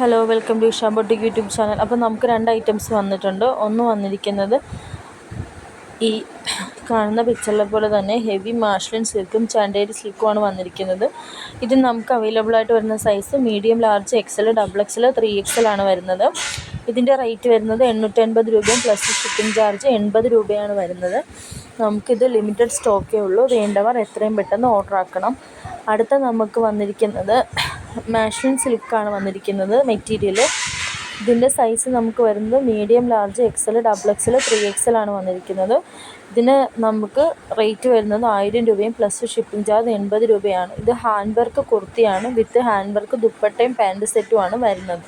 Hello welcome to Isha YouTube channel. അപ്പോൾ നമുക്ക് രണ്ട് ഐറ്റംസ് വന്നിട്ടുണ്ട്. ഒന്ന് വന്നിരിക്കുന്നത് ഈ കാണുന്ന പിക്ചറിലെ പോലെ തന്നെ ഹെവി മാഷ്ലിൻ സിൽക്കും ചാൻഡേരി സിൽക്കുമാണ് വന്നിരിക്കുന്നത്. ഇത് നമുക്ക് അവൈലബിൾ ആയിട്ട് വരുന്ന size medium large X L double X L three X L ആണ് വരുന്നത്. ഇതിന്റെ റേറ്റ് വരുന്നത് എണ്ണൂറ്റൻപത് രൂപയും പ്ലസ് ഷിപ്പിംഗ് ചാർജ് എൺപത് രൂപയാണ് വരുന്നത്. നമുക്കിത് ലിമിറ്റഡ് സ്റ്റോക്കേ ഉള്ളൂ. വേണ്ടവർ എത്രയും പെട്ടെന്ന് ഓർഡർ ആക്കണം. അടുത്ത നമുക്ക് വന്നിരിക്കുന്നത് മാഷ്ലിൻ സിൽക്കാണ് വന്നിരിക്കുന്നത് മെറ്റീരിയൽ ഇതിന്റെ സൈസ് നമുക്ക് വരുന്നത് medium large X L double X L three X L ആണ് വന്നിരിക്കുന്നത്. ഇതിന് നമുക്ക് റേറ്റ് വരുന്നത് ആയിരം രൂപയും പ്ലസ് ഷിപ്പിംഗ് ചാർജ് എൺപത് രൂപയാണ്. ഇത് ഹാൻഡ് വർക്ക് കുർത്തിയാണ് വിത്ത് ഹാൻഡ് വർക്ക് ദുപ്പട്ടയും പാന്റ് സെറ്റുമാണ് വരുന്നത്.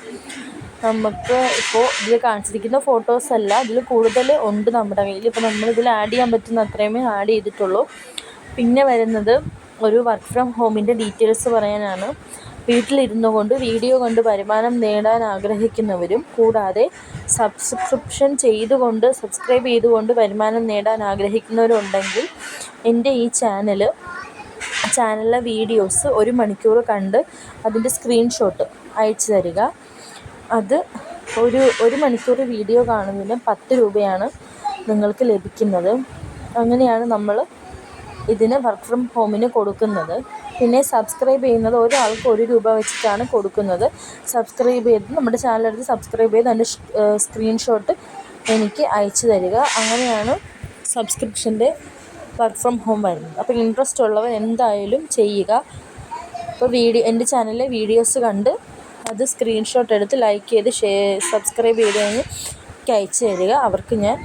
നമുക്ക് ഇപ്പോൾ ഇതിൽ കാണിച്ചിരിക്കുന്ന ഫോട്ടോസ് അല്ല ഇതിൽ കൂടുതൽ ഉണ്ട് നമ്മുടെ കയ്യിൽ. ഇപ്പോൾ നമ്മൾ ഇതിൽ ആഡ് ചെയ്യാൻ പറ്റുന്ന അത്രയുമേ ആഡ് ചെയ്തിട്ടുള്ളൂ. പിന്നെ വരുന്നത് ഒരു വർക്ക് ഫ്രം ഹോമിന്റെ ഡീറ്റെയിൽസ് പറയാനാണ്. വീട്ടിലിരുന്നു കൊണ്ട് വീഡിയോ കൊണ്ട് വരുമാനം നേടാൻ ആഗ്രഹിക്കുന്നവരും കൂടാതെ സബ്സ്ക്രിപ്ഷൻ ചെയ്തുകൊണ്ട് സബ്സ്ക്രൈബ് ചെയ്തുകൊണ്ട് വരുമാനം നേടാൻ ആഗ്രഹിക്കുന്നവരുണ്ടെങ്കിൽ എന്റെ ഈ ചാനൽ ചാനലിലെ വീഡിയോസ് ഒരു മണിക്കൂർ കണ്ട് അതിന്റെ സ്ക്രീൻഷോട്ട് അയച്ചു തരിക. അത് ഒരു ഒരു മണിക്കൂർ വീഡിയോ കാണുന്നതിന് പത്ത് രൂപയാണ് നിങ്ങൾക്ക് ലഭിക്കുന്നത്. അങ്ങനെയാണ് നമ്മൾ ഇതിന് വർക്ക് ഫ്രം ഹോമിന് കൊടുക്കുന്നത്. പിന്നെ സബ്സ്ക്രൈബ് ചെയ്യുന്നത് ഒരാൾക്ക് ഒരു രൂപ വെച്ചിട്ടാണ് കൊടുക്കുന്നത്. സബ്സ്ക്രൈബ് ചെയ്ത് നമ്മുടെ ചാനലെടുത്ത് സബ്സ്ക്രൈബ് ചെയ്ത് അതിന്റെ സ്ക്രീൻഷോട്ട് എനിക്ക് അയച്ചു തരിക. അങ്ങനെയാണ് സബ്സ്ക്രിപ്ഷന്റെ വർക്ക് ഫ്രം ഹോം വരുന്നത്. അപ്പോൾ ഇൻട്രസ്റ്റ് ഉള്ളവർ എന്തായാലും ചെയ്യുക. അപ്പോൾ വീഡിയോ എന്റെ ചാനലിലെ വീഡിയോസ് കണ്ട് അത് സ്ക്രീൻഷോട്ട് എടുത്ത് ലൈക്ക് ചെയ്ത് ഷെയർ സബ്സ്ക്രൈബ് ചെയ്ത് കഴിഞ്ഞ് അയച്ചു തരിക. അവർക്ക് ഞാൻ